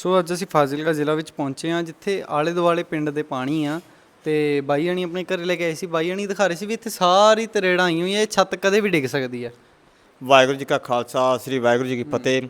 ਸੋ ਅੱਜ ਅਸੀਂ ਫਾਜ਼ਿਲਕਾ ਜ਼ਿਲ੍ਹਾ ਵਿੱਚ ਪਹੁੰਚੇ ਹਾਂ, ਜਿੱਥੇ ਆਲੇ ਦੁਆਲੇ ਪਿੰਡ ਦੇ ਪਾਣੀ ਆ। ਤੇ ਬਾਈ ਹਣੀ ਆਪਣੇ ਘਰੇ ਲੈ ਕੇ ਆਏ ਸੀ। ਬਾਈ ਹਣੀ ਦਿਖਾ ਰਹੇ ਸੀ ਵੀ ਇੱਥੇ ਸਾਰੀ ਤਰੇੜਾਂ ਆਈ ਹੋਈਆਂ, ਇਹ ਛੱਤ ਕਦੇ ਵੀ ਡਿੱਗ ਸਕਦੀ ਹੈ ਵਾਹਿਗੁਰੂ ਜੀ ਕਾ ਖਾਲਸਾ, ਸ੍ਰੀ ਵਾਹਿਗੁਰੂ ਜੀ ਕੀ ਫਤਿਹ।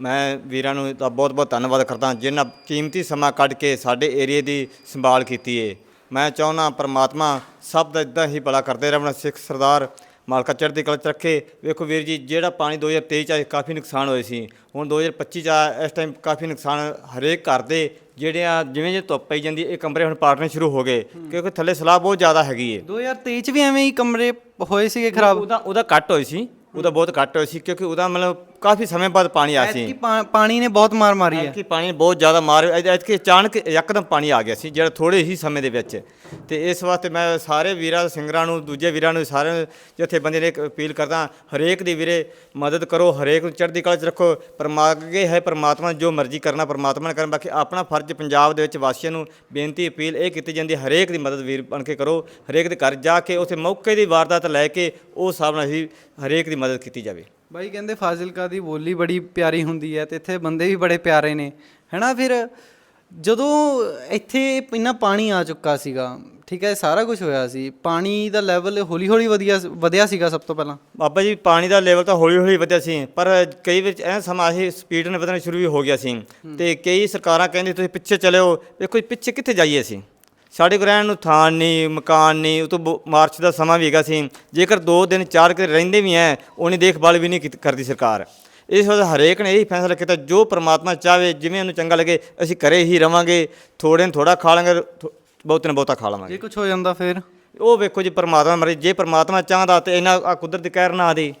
ਮੈਂ ਵੀਰਾਂ ਨੂੰ ਤਾਂ ਬਹੁਤ ਬਹੁਤ ਧੰਨਵਾਦ ਕਰਦਾ ਜਿਨ੍ਹਾਂ ਕੀਮਤੀ ਸਮਾਂ ਕੱਢ ਕੇ ਸਾਡੇ ਏਰੀਏ ਦੀ ਸੰਭਾਲ ਕੀਤੀ ਏ। ਮੈਂ ਚਾਹੁੰਦਾ ਪਰਮਾਤਮਾ ਸਭ ਦਾ ਇਦਾਂ ਹੀ ਭਲਾ ਕਰਦੇ ਰਹਿਣ, ਸਿੱਖ ਸਰਦਾਰ ਮਾਲਕਾ ਚੜ੍ਹਦੀ ਕਲਾ 'ਚ ਰੱਖੇ। ਵੇਖੋ ਵੀਰ ਜੀ ਜਿਹੜਾ ਪਾਣੀ 2023 ਚ ਆਏ ਕਾਫੀ ਨੁਕਸਾਨ ਹੋਏ ਸੀ। ਹੁਣ 2025 ਚ ਆ, ਇਸ ਟਾਈਮ ਕਾਫੀ ਨੁਕਸਾਨ ਹਰੇਕ ਘਰ ਦੇ ਜਿਹੜੇ ਆ ਜਿਵੇਂ ਜਿਵੇਂ ਧੁੱਪ ਪਈ ਜਾਂਦੀ ਹੈ, ਇਹ ਕਮਰੇ ਹੁਣ ਪਾਟਣੇ ਸ਼ੁਰੂ ਹੋ ਗਏ। ਕਿਉਂਕਿ ਥੱਲੇ ਸਲਾਬ ਬਹੁਤ ਜ਼ਿਆਦਾ ਹੈਗੀ ਏ। 2023 ਚ ਵੀ ਐਵੇਂ ਹੀ ਕਮਰੇ ਹੋਏ ਸੀਗੇ ਖਰਾਬ? ਉਹਦਾ ਉਹਦਾ ਕੱਟ ਹੋਈ ਸੀ। ਉਹਦਾ ਬਹੁਤ ਘੱਟ ਹੋਈ ਸੀ ਕਿਉਂਕਿ ਉਹਦਾ ਮਤਲਬ ਕਾਫੀ ਸਮੇਂ ਬਾਅਦ ਪਾਣੀ ਆਇਆ ਸੀ। ਐਤਕੀ ਪਾ- ਪਾਣੀ ਨੇ ਬਹੁਤ ਮਾਰ ਮਾਰੀ ਹੈ। ਕਿ ਪਾਣੀ ਬਹੁਤ ਜ਼ਿਆਦਾ ਮਾਰ ਐਤਕੀ ਅਚਾਨਕ ਯਕਦਮ ਪਾਣੀ ਆ ਗਿਆ ਸੀ ਜਿਹੜਾ ਥੋੜੇ ਹੀ ਸਮੇਂ ਦੇ ਵਿੱਚ। ਤੇ ਇਸ ਵਾਸਤੇ ਮੈਂ ਸਾਰੇ ਵੀਰਾਂ ਸਿੰਗਰਾਂ ਨੂੰ ਦੂਜੇ ਵੀਰਾਂ ਨੂੰ ਸਾਰੇ ਜਥੇਬੰਦੀ ਨੇ ਇੱਕ ਅਪੀਲ ਕਰਦਾ ਹਰੇਕ ਦੀ ਵੀਰੇ ਮਦਦ ਕਰੋ ਹਰੇਕ ਨੂੰ ਚੜ੍ਹਦੀ ਕਲਾ 'ਚ ਰੱਖੋ ਪਰਮਾਤਮਾ ਹੈ ਪਰਮਾਤਮਾ ਨੇ ਜੋ ਮਰਜ਼ੀ ਕਰਨਾ ਪਰਮਾਤਮਾ ਨੇ ਕਰਨ ਬਾਕੀ ਆਪਣਾ ਫਰਜ਼ ਪੰਜਾਬ ਦੇ ਵਿੱਚ ਵਾਸੀਆਂ ਨੂੰ ਬੇਨਤੀ ਅਪੀਲ ਇਹ ਕੀਤੀ ਜਾਂਦੀ ਹੈ, ਹਰੇਕ ਦੀ ਮਦਦ ਵੀਰ ਬਣ ਕੇ ਕਰੋ ਹਰੇਕ ਦੇ ਘਰ ਜਾ ਕੇ ਉੱਥੇ ਮੌਕੇ ਦੀ ਵਾਰਦਾਤ ਲੈ ਕੇ ਉਹ ਹਿਸਾਬ ਨਾਲ ਹੀ ਹਰੇਕ ਦੀ ਮਦਦ ਕੀਤੀ ਜਾਵੇ। ਬਾਈ ਕਹਿੰਦੇ ਫਾਜ਼ਿਲਕਾ ਦੀ ਬੋਲੀ ਬੜੀ ਪਿਆਰੀ ਹੁੰਦੀ ਹੈ ਤੇ ਇੱਥੇ ਬੰਦੇ ਵੀ ਬੜੇ ਪਿਆਰੇ ਨੇ ਹੈਨਾ ਫਿਰ ਜਦੋਂ ਇੱਥੇ ਇੰਨਾ ਪਾਣੀ ਆ ਚੁੱਕਾ ਸੀਗਾ ਠੀਕ ਹੈ ਸਾਰਾ ਕੁਝ ਹੋਇਆ ਸੀ ਪਾਣੀ ਦਾ ਲੈਵਲ ਹੌਲੀ ਹੌਲੀ ਵਧੀਆ ਵਧਿਆ ਸੀਗਾ ਸਭ ਤੋਂ ਪਹਿਲਾਂ? ਬਾਬਾ ਜੀ ਪਾਣੀ ਦਾ ਲੈਵਲ ਤਾਂ ਹੌਲੀ ਹੌਲੀ ਵਧਿਆ ਸੀ ਪਰ ਕਈ ਵਿੱਚ ਐ ਸਮਾਂ ਇਹ ਸਪੀਡ ਨਾਲ ਵਧਣਾ ਸ਼ੁਰੂ ਵੀ ਹੋ ਗਿਆ ਸੀ ਤੇ ਕਈ ਸਰਕਾਰਾਂ ਕਹਿੰਦੀ ਤੁਸੀਂ ਪਿੱਛੇ ਚਲਿਓ ਵੇਖੋ ਪਿੱਛੇ ਕਿੱਥੇ ਜਾਈਏ ਅਸੀਂ? ਸਾਡੇ ਕੋਲ ਰਹਿਣ ਨੂੰ ਥਾਂ ਨਹੀਂ ਮਕਾਨ ਨਹੀਂ ਉਹ ਤੋਂ ਮਾਰਚ ਦਾ ਸਮਾਂ ਵੀ ਹੈਗਾ ਸੀ। ਜੇਕਰ 2 ਦਿਨ 4 ਕਿ ਰਹਿੰਦੇ ਵੀ ਐ ਉਹਨੀ ਦੇਖਭਾਲ ਵੀ ਨਹੀਂ ਕੀਤੀ- ਕਰਦੀ ਸਰਕਾਰ। ਇਸ ਵਾਰ ਹਰੇਕ ਨੇ ਇਹ ਫੈਸਲਾ ਕੀਤਾ ਜੋ ਪ੍ਰਮਾਤਮਾ ਚਾਵੇ ਜਿਵੇਂ ਉਹਨੂੰ ਚੰਗਾ ਲੱਗੇ ਅਸੀਂ ਘਰੇ ਹੀ ਰਵਾਂਗੇ ਥੋੜੇ ਥੋੜਾ ਖਾ ਲਾਂਗੇ ਬਹੁਤ ਨੂੰ ਬਹੁਤਾ ਖਾ ਲਵਾਂਗੇ ਜੇ ਕੁਝ ਹੋ ਜਾਂਦਾ ਫਿਰ? ਉਹ ਵੇਖੋ ਜੀ ਪਰਮਾਤਮਾ ਮਰੇ ਜੇ ਪਰਮਾਤਮਾ ਚਾਹੁੰਦਾ ਤੇ ਇਹਨਾਂ ਆ ਕੁਦਰਤ ਦੀ ਕਹਿਰ ਨਾ ਆਦੀ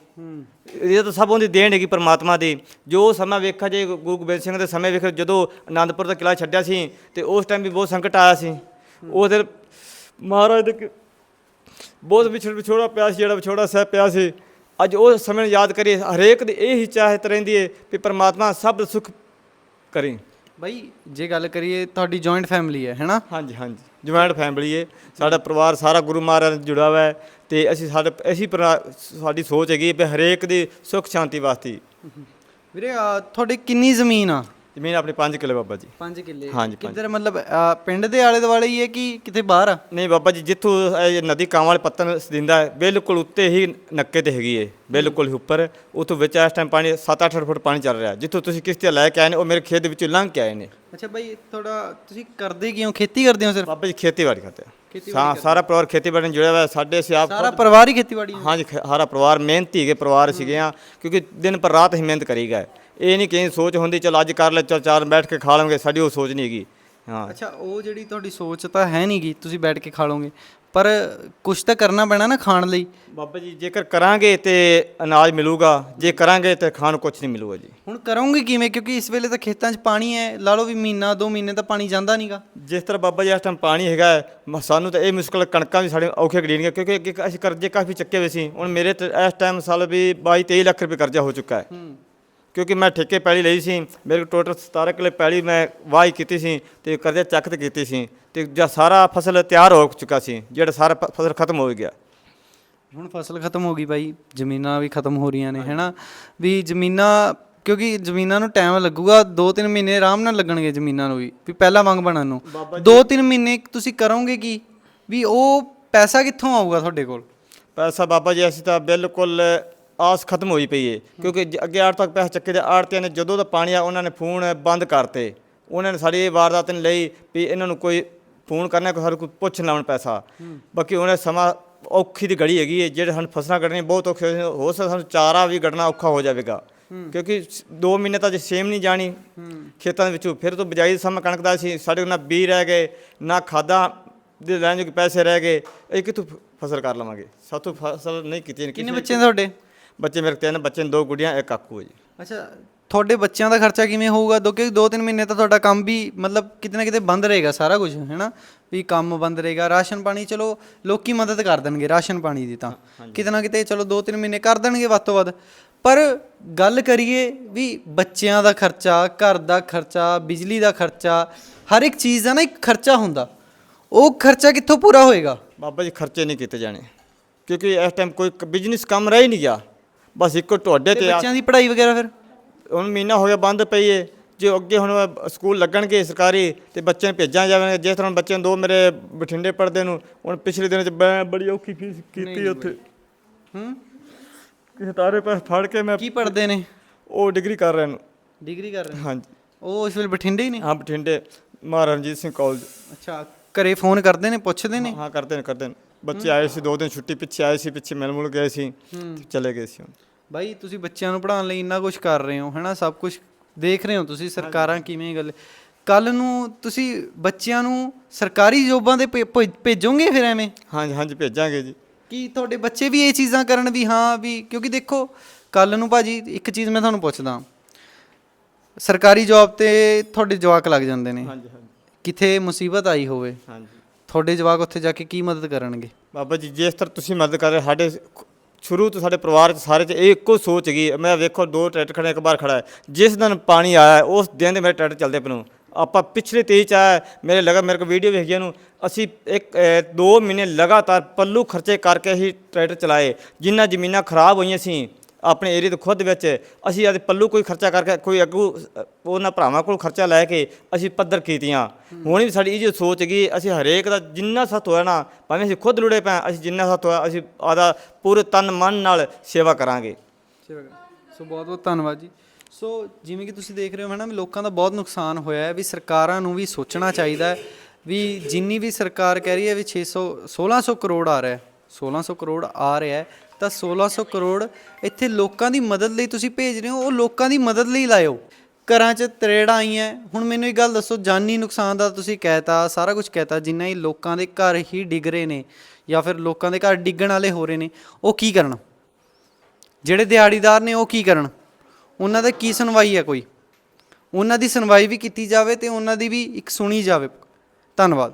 ਇਹ ਤਾਂ ਸਭ ਉਹਦੀ ਦੇਣ ਹੈਗੀ ਪਰਮਾਤਮਾ ਦੀ। ਜੋ ਸਮਾਂ ਵੇਖਿਆ ਜੇ ਗੁਰੂ ਗੋਬਿੰਦ ਸਿੰਘ ਦੇ ਸਮੇਂ ਵੇਖੋ ਜਦੋਂ ਆਨੰਦਪੁਰ ਦਾ ਕਿਲਾ ਛੱਡਿਆ ਸੀ ਤੇ ਉਸ ਟਾਈਮ ਵੀ ਬਹੁਤ ਸੰਕਟ ਆਇਆ ਸੀ। ਉਹ ਫਿਰ ਮਹਾਰਾਜ ਦੇ ਕ- ਬਹੁਤ ਵਿਛੜ ਵਿਛੋੜਾ ਪਿਆ ਸੀ ਜਿਹੜਾ ਵਿਛੋੜਾ ਸਹਿ ਪਿਆ ਸੀ। ਅੱਜ ਉਹ ਸਮੇਂ ਨੂੰ ਯਾਦ ਕਰੀਏ ਹਰੇਕ ਦੀ ਇਹ ਹੀ ਚਾਹਤ ਰਹਿੰਦੀ ਏ ਵੀ ਪਰਮਾਤਮਾ ਸਭ ਦਾ ਸੁਖ ਕਰੇ। ਬਾਈ ਜੇ ਗੱਲ ਕਰੀਏ ਤੁਹਾਡੀ ਜੁਆਇੰਟ ਫੈਮਿਲੀ ਹੈ ਹੈਨਾ? ਹਾਂਜੀ ਹਾਂਜੀ। ਜੁਆਇੰਟ ਫੈਮਿਲੀ ਏ। ਸਾਡਾ ਪਰਿਵਾਰ ਸਾਰਾ ਗੁਰੂ ਮਹਾਰਾਜ ਨਾਲ ਜੁੜਾ ਹੋਇਆ ਹੈ ਤੇ ਅਸੀਂ ਸਾਡੇ ਅਸੀਂ ਪਰਿਵਾ- ਸਾਡੀ ਸੋਚ ਹੈਗੀ ਵੀ ਹਰੇਕ ਦੀ ਸੁੱਖ ਸ਼ਾਂਤੀ ਵਾਸਤੇ। ਵੀਰੇ ਅਹ, ਤੁਹਾਡੇ ਕਿੰਨੀ ਜ਼ਮੀਨ ਆ? ਜ਼ਮੀਨ ਆਪਣੀ 5 ਕਿੱਲੇ ਬਾਬਾ ਜੀ। 5 ਕਿੱਲੇ। ਹਾਂਜੀ, ਪੰਜ। ਕਿੱਧਰ ਮਤਲਬ ਪਿੰਡ ਦੇ ਆਲੇ ਦੁਆਲੇ ਹੀ ਹੈ ਕਿ ਕਿਤੇ ਬਾਹਰ ਆ? ਨਹੀਂ ਬਾਬਾ ਜੀ ਜਿੱਥੋਂ ਇਹ ਨਦੀ ਕਾਂਵਾਂ ਵਾਲੇ ਪੱਤਨ ਦਿੰਦਾ ਹੈ ਬਿਲਕੁਲ ਉੱਤੇ ਹੀ ਨੱਕੇ ਤੇ ਹੈਗੀ ਏ ਬਿਲਕੁਲ ਹੀ ਉੱਪਰ। ਉਤੋਂ ਵਿੱਚ ਇਸ ਟਾਈਮ ਪਾਣੀ 7-8 ਫੁੱਟ ਪਾਣੀ ਚੱਲ ਰਿਹਾ। ਜਿੱਥੋਂ ਤੁਸੀਂ ਕਿਸ਼ਤੀਆਂ ਲੈ ਕੇ ਆਏ ਨੇ ਉਹ ਮੇਰੇ ਖੇਤ ਦੇ ਵਿੱਚੋਂ ਲੰਘ ਕੇ ਆਏ ਨੇ। ਅੱਛਾ ਬਾਈ ਤੁਹਾਡਾ ਤੁਸੀਂ ਕਰਦੇ ਕੀ ਹੋ ਖੇਤੀ ਕਰਦੇ ਹੋ ਸਿਰਫ? ਬਾਬਾ ਜੀ ਖੇਤੀਬਾੜੀ ਕਰਦੇ ਆ। ਸਾ- ਸਾਰਾ ਪਰਿਵਾਰ ਖੇਤੀਬਾੜੀ ਨਾਲ ਜੁੜਿਆ ਹੋਇਆ ਹੈ। ਸਾਡੇ ਅਸੀਂ ਆਪ ਸਾਰਾ ਪਰਿਵਾਰ ਹੀ ਖੇਤੀਬਾੜੀ? ਹਾਂਜੀ ਖ- ਸਾਰਾ ਪਰਿਵਾਰ ਮਿਹਨਤੀ ਹੈਗੇ ਪਰਿਵਾਰ ਸੀਗੇ ਆ ਕਿਉਂਕਿ ਦਿਨ ਪਰ ਰਾਤ ਹੀ ਮਿਹਨਤ ਕਰੀ ਗਏ। ਇਹ ਨਹੀਂ ਕਿ ਸੋਚ ਹੁੰਦੀ ਚਲ ਅੱਜ ਕਰ ਲੈ ਚਲ ਚਾਰ ਬੈਠ ਕੇ ਖਾ ਲਵਾਂਗੇ ਸਾਡੀ ਉਹ ਸੋਚ ਨਹੀਂ ਹੈਗੀ। ਹਾਂ। ਅੱਛਾ ਉਹ ਜਿਹੜੀ ਤੁਹਾਡੀ ਸੋਚ ਤਾਂ ਹੈ ਨਹੀਂਗੀ ਤੁਸੀਂ ਬੈਠ ਕੇ ਖਾ ਲਓਗੇ ਪਰ ਕੁਝ ਤਾਂ ਕਰਨਾ ਪੈਣਾ ਨਾ ਖਾਣ ਲਈ। ਬਾਬਾ ਜੀ ਜੇਕਰ ਕਰਾਂਗੇ ਤੇ ਅਨਾਜ ਮਿਲੂਗਾ ਜੇ ਕਰਾਂਗੇ ਤੇ ਖਾਣ ਕੁਝ ਨਹੀਂ ਮਿਲੂਗਾ ਜੀ। ਹੁਣ ਕਰੋਗੇ ਕਿਵੇਂ? ਕਿਉਂਕਿ ਇਸ ਵੇਲੇ ਤਾਂ ਖੇਤਾਂ 'ਚ ਪਾਣੀ ਹੈ ਲਾ ਲਓ ਵੀ ਮਹੀਨਾ ਦੋ ਮਹੀਨੇ ਤਾਂ ਪਾਣੀ ਜਾਂਦਾ ਨਹੀਂਗਾ ਜਿਸ ਤਰ੍ਹਾਂ ਬਾਬਾ ਜੀ ਇਸ ਟਾਈਮ ਪਾਣੀ ਹੈਗਾ ਸਾਨੂੰ ਤਾਂ ਇਹ ਮੁਸ਼ਕਲ ਕਣਕਾਂ ਵੀ ਸਾਡੇ ਔਖੇ ਗੜੀਆਂ ਕਿਉਂਕਿ ਅੱਗੇ ਅਸੀਂ ਕਰਜ਼ੇ ਕਾਫੀ ਚੱਕੇ ਹੋਏ ਸੀ। ਹੁਣ ਮੇਰੇ ਇਸ ਟਾਈਮ ਸਾਲ ਵੀ 22 23 ਲੱਖ ਰੁਪਏ ਕਰਜ਼ਾ ਹੋ ਚੁੱਕਾ ਹੈ। ਕਿਉਂਕਿ ਮੈਂ ਠੇਕੇ ਪੈਲੀ ਲਈ ਸੀ ਮੇਰੇ ਕੋਲ ਟੋਟਲ 17 ਕਿੱਲੇ ਪੈਲੀ ਮੈਂ ਵਾਹੀ ਕੀਤੀ ਸੀ ਤੇ ਕਰਜ਼ਾ ਚੱਕ ਤੇ ਕੀਤੀ ਸੀ ਤੇ ਜਾਂ ਸਾਰਾ ਫਸਲ ਤਿਆਰ ਹੋ ਚੁੱਕਾ ਸੀ ਜਿਹੜਾ ਸਾਰਾ ਪ- ਫਸਲ ਖਤਮ ਹੋ ਗਿਆ। ਹੁਣ ਫਸਲ ਖਤਮ ਹੋ ਗਈ ਬਾਈ ਜ਼ਮੀਨਾਂ ਵੀ ਖਤਮ ਹੋ ਰਹੀਆਂ ਨੇ ਹੈਨਾ? ਵੀ ਜ਼ਮੀਨਾਂ ਕਿਉਂਕਿ ਜ਼ਮੀਨਾਂ ਨੂੰ ਟਾਈਮ ਲੱਗੂਗਾ 2-3 ਮਹੀਨੇ ਆਰਾਮ ਨਾਲ ਲੱਗਣਗੇ ਜ਼ਮੀਨਾਂ ਨੂੰ ਵੀ ਵੀ ਪਹਿਲਾ ਮੰਗ ਬਣਨ ਨੂੰ। 2-3 ਮਹੀਨੇ ਤੁਸੀਂ ਕਰੋਗੇ ਕੀ? ਵੀ ਉਹ ਪੈਸਾ ਕਿੱਥੋਂ ਆਊਗਾ ਤੁਹਾਡੇ ਕੋਲ? ਪੈਸਾ ਬਾਬਾ ਜੀ ਅਸੀਂ ਤਾਂ ਬਿਲਕੁਲ ਆਸ ਖਤਮ ਹੋਈ ਪਈ ਏ। ਕਿਉਂਕਿ ਜ- ਅੱਗੇ ਆੜ ਤੱਕ ਪੈਸੇ ਚੱਕੇ ਦੇ ਆੜਤਿਆਂ ਨੇ ਜਦੋਂ ਦਾ ਪਾਣੀ ਆ ਉਹਨਾਂ ਨੇ ਫੋਨ ਬੰਦ ਕਰਤੇ। ਉਹਨਾਂ ਨੇ ਸਾਡੀ ਇਹ ਵਾਰਦਾਤ ਨਹੀਂ ਲਈ ਵੀ ਇਹਨਾਂ ਨੂੰ ਕੋਈ ਫੋਨ ਕਰਨਾ ਕੋਈ ਸਾਡੇ ਕੋਲ ਪੁੱਛ ਲਾਉਣ ਪੈਸਾ। ਬਾਕੀ ਉਹਨੇ ਸਮਾਂ ਔਖੀ ਦੀ ਘੜੀ ਹੈਗੀ ਏ ਜਿਹੜੇ ਸਾਨੂੰ ਫਸਲਾਂ ਕੱਢਣੀਆਂ ਬਹੁਤ ਔਖੇ ਨੇ। ਹੋ ਸਕਦਾ ਸਾਨੂੰ ਚਾਰਾ ਵੀ ਕੱਢਣਾ ਔਖਾ ਹੋ ਜਾਵੇਗਾ। ਕਿਉਂਕਿ 2 ਮਹੀਨੇ ਤਾਂ ਜੇ ਸੇਮ ਨਹੀਂ ਜਾਣੀ। ਖੇਤਾਂ ਦੇ ਵਿੱਚੋਂ ਫਿਰ ਤੋਂ ਬਿਜਾਈ ਦੇ ਸਮਾਂ ਕਣਕ ਦਾ ਸੀ ਸਾਡੇ ਕੋਲ ਨਾ ਬੀ ਰਹਿ ਗਏ ਨਾ ਖਾਦਾਂ ਦੇ ਲੈਣ ਜੋ ਪੈਸੇ ਰਹਿ ਗਏ। ਇਹ ਕਿੱਥੋਂ ਫ- ਫਸਲ ਕਰ ਲਵਾਂਗੇ? ਸਾਥੋਂ ਫਸਲ ਨਹੀਂ ਕੀਤੀ ਕਿੰਨੇ ਬੱਚੇ ਨੇ ਤੁਹਾਡੇ? ਬੱਚੇ ਮੇਰੇ ਤਿੰਨ ਬੱਚੇ ਨੇ ਦੋ ਗੁੱਡੀਆਂ ਇੱਕ ਕਾਕੂ ਹੈ ਜੀ। ਅੱਛਾ ਤੁਹਾਡੇ ਬੱਚਿਆਂ ਦਾ ਖਰਚਾ ਕਿਵੇਂ ਹੋਊਗਾ? ਦੋ ਕਿ ਦੋ ਤਿੰਨ ਮਹੀਨੇ ਤਾਂ ਤੁਹਾਡਾ ਕੰਮ ਵੀ ਮਤਲਬ ਕਿਤੇ ਨਾ ਕਿਤੇ ਬੰਦ ਰਹੇਗਾ ਸਾਰਾ ਕੁਝ ਹੈਨਾ? ਵੀ ਕੰਮ ਬੰਦ ਰਹੇਗਾ ਰਾਸ਼ਨ ਪਾਣੀ ਚਲੋ ਲੋਕੀ ਮਦਦ ਕਰ ਦੇਣਗੇ ਰਾਸ਼ਨ ਪਾਣੀ ਦੀ ਤਾਂ। ਕਿਤੇ ਨਾ ਕਿਤੇ ਚਲੋ ਦੋ ਤਿੰਨ ਮਹੀਨੇ ਕਰ ਦੇਣਗੇ ਵੱਧ ਤੋਂ ਵੱਧ। ਪਰ ਗੱਲ ਕਰੀਏ ਵੀ ਬੱਚਿਆਂ ਦਾ ਖਰਚਾ ਘਰ ਦਾ ਖਰਚਾ ਬਿਜਲੀ ਦਾ ਖਰਚਾ ਹਰ ਇੱਕ ਚੀਜ਼ ਦਾ ਨਾ ਇੱਕ ਖਰਚਾ ਹੁੰਦਾ। ਉਹ ਖਰਚਾ ਕਿੱਥੋਂ ਪੂਰਾ ਹੋਏਗਾ? ਬਾਬਾ ਜੀ ਖਰਚੇ ਨਹੀਂ ਕੀਤੇ ਜਾਣੇ। ਕਿਉਂਕਿ ਇਸ ਟਾਈਮ ਕੋਈ ਬਿਜ਼ਨਸ ਕੰਮ ਰਹਿ ਨਹੀਂ ਗਿਆ। ਬਸ ਇੱਕੋ ਤੁਹਾਡੇ ਤੇ ਤੇ ਆ- ਬੱਚਿਆਂ ਦੀ ਪੜ੍ਹਾਈ ਵਗੈਰਾ ਫਿਰ? ਹੁਣ ਮਹੀਨਾ ਹੋ ਗਿਆ ਬੰਦ ਪਈ ਏ। ਜੇ ਅੱਗੇ ਹੁਣ ਸਕੂਲ ਲੱਗਣਗੇ ਸਰਕਾਰੀ ਤੇ ਬੱਚਿਆਂ ਨੂੰ ਭੇਜਾਂ ਜਾਵੇ ਜਿਸ ਤਰ੍ਹਾਂ ਬੱਚੇ ਨੂੰ ਦੋ ਮੇਰੇ ਬਠਿੰਡੇ ਪੜਦੇ ਨੂੰ ਹੁਣ ਪਿਛਲੇ ਦਿਨ ਚ ਮੈਂ ਬੜੀ ਔਖੀ ਫੀਸ ਕੀਤੀ ਉੱਥੇ। ਹੂੰ? ਕਿਸੇ ਤਾਰੇ ਪੈਸੇ ਫੜ ਕੇ ਮੈਂ ਕੀ ਪੜਦੇ ਨੇ? ਉਹ ਡਿਗਰੀ ਕਰ ਰਿਹਾ ਨੂੰ। ਡਿਗਰੀ ਕਰ ਰਹੇ ਨੇ? ਹਾਂਜੀ। ਉਹ ਇਸ ਵੇਲੇ ਬਠਿੰਡੇ ਹੀ ਨੇ? ਹਾਂ ਬਠਿੰਡੇ। ਮਹਾਰਾਜਾ ਰਣਜੀਤ ਸਿੰਘ ਕਾਲਜ ਅੱਛਾ ਘਰੇ ਫੋਨ ਕਰਦੇ ਨੇ ਪੁੱਛਦੇ ਨੇ? ਹਾਂ ਕਰਦੇ ਨੇ ਕਰਦੇ ਨੇ। ਬੱਚੇ ਆਏ ਸੀ ਦੋ ਦਿਨ ਛੁੱਟੀ ਪਿੱਛੇ ਆਏ ਸੀ ਪਿੱਛੇ ਮਿਲ ਮੁਲ ਗਏ ਸੀ ਤੇ ਚਲੇ ਗਏ ਸੀ ਹੁਣ। ਬਾਈ ਤੁਸੀਂ ਬੱਚਿਆਂ ਨੂੰ ਪੜ੍ਹਾਉਣ ਲਈ ਇੰਨਾ ਕੁਝ ਕਰ ਰਹੇ ਹੋ ਹੈਨਾ? ਸਭ ਕੁਝ ਦੇਖ ਰਹੇ ਹੋ ਤੁਸੀਂ ਸਰਕਾਰਾਂ ਕਿਵੇਂ ਗੱਲ ਕੱਲ ਨੂੰ ਤੁਸੀਂ ਬੱਚਿਆਂ ਨੂੰ ਸਰਕਾਰੀ ਜੋਬਾਂ ਦੇ ਭੇ- ਭੇ- ਭੇਜੋਗੇ ਫਿਰ ਐਵੇਂ? ਹਾਂਜੀ ਹਾਂਜੀ ਭੇਜਾਂਗੇ ਜੀ। ਕੀ ਤੁਹਾਡੇ ਬੱਚੇ ਵੀ ਇਹ ਚੀਜ਼ਾਂ ਕਰਨ ਵੀ ਹਾਂ ਵੀ ਕਿਉਂਕਿ ਦੇਖੋ ਕੱਲ ਨੂੰ ਭਾਜੀ ਇੱਕ ਚੀਜ਼ ਮੈਂ ਤੁਹਾਨੂੰ ਪੁੱਛਦਾ। ਸਰਕਾਰੀ ਜੌਬ ਤੇ ਤੁਹਾਡੇ ਜਵਾਕ ਲੱਗ ਜਾਂਦੇ ਨੇ। ਹਾਂਜੀ ਹਾਂਜੀ। ਕਿਥੇ ਮੁਸੀਬਤ ਆਈ ਹੋਵੇ। ਹਾਂਜੀ। ਤੁਹਾਡੇ ਜਵਾਕ ਉੱਥੇ ਜਾ ਕੇ ਕੀ ਮਦਦ ਕਰਨਗੇ? ਬਾਬਾ ਜੀ, ਜਿਸ ਤਰ੍ਹਾਂ ਤੁਸੀਂ ਮਦਦ ਕਰ ਰਹੇ ਸਾਡੇ ਸ਼ੁਰੂ ਤੋਂ ਸਾਡੇ ਪਰਿਵਾਰ ਚ ਸਾਰੇ ਚ ਇਹ ਇੱਕੋ ਸੋਚ ਗਈ ਮੈਂ ਵੇਖੋ, ਦੋ ਟਰੈਕਟਰ ਖੜੇ ਇੱਕ ਬਾਰ ਖੜਾ ਹੈ। ਜਿਸ ਦਿਨ ਪਾਣੀ ਆਇਆ, ਉਸ ਦਿਨ ਦੇ ਮੇਰੇ ਟਰੈਕਟਰ ਚੱਲਦੇ ਪਏ ਨੂੰ ਆਪਾਂ ਪਿਛਲੇ 23 ਚ ਆਇਆ, ਮੇਰੇ ਲਗਾ, ਮੇਰੇ ਕੋ ਵੀਡੀਓ ਵੇਖ ਗਿਆ ਨੂੰ ਅਸੀਂ ਇੱਕ 2 ਮਹੀਨੇ ਲਗਾਤਾਰ ਪੱਲੂ ਖਰਚੇ ਕਰਕੇ ਹੀ ਟਰੈਕਟਰ ਚਲਾਏ। ਜਿੰਨਾ ਜ਼ਮੀਨਾਂ ਖਰਾਬ ਹੋਈਆਂ ਸੀ ਆਪਣੇ ਏਰੀਆ ਦੇ ਖੁਦ ਵਿੱਚ ਅਸੀਂ ਅੱਜ ਪੱਲੂ ਕੋਈ ਖਰਚਾ ਕਰਕੇ ਕੋਈ ਅੱਗੂ ਉਹਨਾਂ ਭਰਾਵਾਂ ਕੋਲ ਖਰਚਾ ਲੈ ਕੇ ਅਸੀਂ ਪੱਧਰ ਕੀਤੀਆਂ। ਹੁਣ ਵੀ ਸਾਡੀ ਇਹ ਜੋ ਸੋਚ ਗਈ ਅਸੀਂ ਹਰੇਕ ਦਾ ਜਿੰਨਾ ਸਤ ਹੋਇਆ ਨਾ, ਭਾਵੇਂ ਅਸੀਂ ਖੁਦ ਲੁੜੇ ਪਏ ਅਸੀਂ ਜਿੰਨਾ ਸਤ ਹੋਇਆ, ਅਸੀਂ ਆਦਾ ਪੂਰੇ ਤਨ ਮਨ ਨਾਲ ਸੇਵਾ ਕਰਾਂਗੇ। ਸੋ ਬਹੁਤ ਬਹੁਤ ਧੰਨਵਾਦ ਜੀ। ਸੋ ਜਿਵੇਂ ਕਿ ਤੁਸੀਂ ਦੇਖ ਰਹੇ ਹੋ ਹੈ ਨਾ ਵੀ ਲੋਕਾਂ ਦਾ ਬਹੁਤ ਨੁਕਸਾਨ ਹੋਇਆ ਹੈ, ਵੀ ਸਰਕਾਰਾਂ ਨੂੰ ਵੀ ਸੋਚਣਾ ਚਾਹੀਦਾ ਹੈ, ਵੀ ਜਿੰਨੀ ਵੀ ਸਰਕਾਰ ਕਹਿ ਰਹੀ ਹੈ ਵੀ 600 1600 ਕਰੋੜ ਆ ਰਿਹਾ ਹੈ 1600 ਕਰੋੜ ਆ ਰਿਹਾ ਹੈ, ਤਾਂ 1600 ਕਰੋੜ ਇੱਥੇ ਲੋਕਾਂ ਦੀ ਮਦਦ ਲਈ ਤੁਸੀਂ ਭੇਜ ਰਹੇ ਹੋ, ਉਹ ਲੋਕਾਂ ਦੀ ਮਦਦ ਲਈ ਲਾਇਓ। ਘਰਾਂ 'ਚ ਤਰੇੜਾਂ ਆਈਆਂ ਹੁਣ ਮੈਨੂੰ ਇੱਕ ਗੱਲ ਦੱਸੋ, ਜਾਨੀ ਨੁਕਸਾਨ ਦਾ ਤੁਸੀਂ ਕਹਿਤਾ, ਸਾਰਾ ਕੁਝ ਕਹਿਤਾ, ਜਿੰਨਾ ਹੀ ਲੋਕਾਂ ਦੇ ਘਰ ਹੀ ਡਿੱਗ ਰਹੇ ਨੇ ਜਾਂ ਫਿਰ ਲੋਕਾਂ ਦੇ ਘਰ ਡਿੱਗਣ ਵਾਲੇ ਹੋ ਰਹੇ ਨੇ, ਉਹ ਕੀ ਕਰਨ? ਜਿਹੜੇ ਦਿਹਾੜੀਦਾਰ ਨੇ, ਉਹ ਕੀ ਕਰਨ? ਉਹਨਾਂ ਦਾ ਕੀ ਸੁਣਵਾਈ ਹੈ ਕੋਈ? ਉਹਨਾਂ ਦੀ ਸੁਣਵਾਈ ਵੀ ਕੀਤੀ ਜਾਵੇ ਤੇ ਉਹਨਾਂ ਦੀ ਵੀ ਇੱਕ ਸੁਣੀ ਜਾਵੇ। ਧੰਨਵਾਦ।